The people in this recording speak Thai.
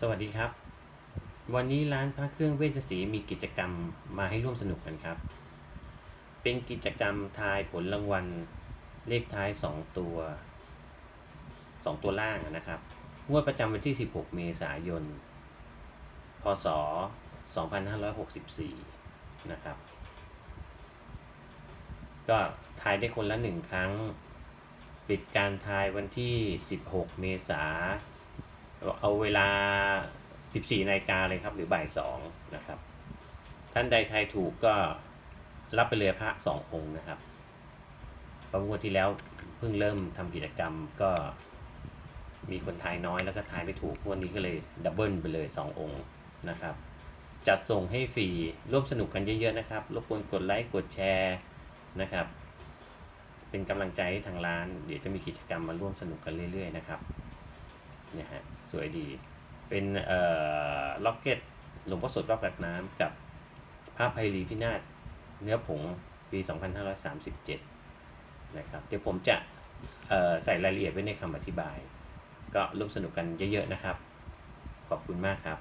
สวัสดีครับ วันนี้ร้านพระเครื่องเวชศรีมีกิจกรรมมาให้ร่วมสนุกกันครับ เป็นกิจกรรมทายผลรางวัล เลขท้าย 2 ตัว 2 ตัวล่างนะครับงวดประจำวันที่ 16 เมษายน พศ 2564 นะครับ ก็ทายได้คนละหนึ่งครั้ง ปิดการทายวันที่ 16 เมษายน เอาเวลา 14นาฬิกาเลยครับ หรือบ่ายสองนะครับ ท่านใดทายถูกก็รับไปเลยพระสององค์นะครับเพราะงวดที่แล้วเพิ่งเริ่มทำกิจกรรมก็มีคนทายน้อยแล้วก็ทายไม่ถูกวันนี้ก็เลยดับเบิลไปเลยสององค์นะครับ จัดส่งให้ฟรีร่วมสนุกกันเยอะๆนะครับ รบกวนกดไลค์กดแชร์นะครับ เป็นกำลังใจให้ทางร้าน เดี๋ยวจะมีกิจกรรมมาร่วมสนุกกันเรื่อย ๆ นะครับเนี่ยฮะ วยดี เป็นเอ่อล็อกเก็ตหลวงพ่อสดรอบกัดน้ำกับพระไพรีพินาศเนื้อผงปี 2537 นะครับ เดี๋ยวผมจะใส่รายละเอียดไว้ในคำอธิบาย ก็ร่วมสนุกกันเยอะๆนะครับ ขอบคุณมากครับ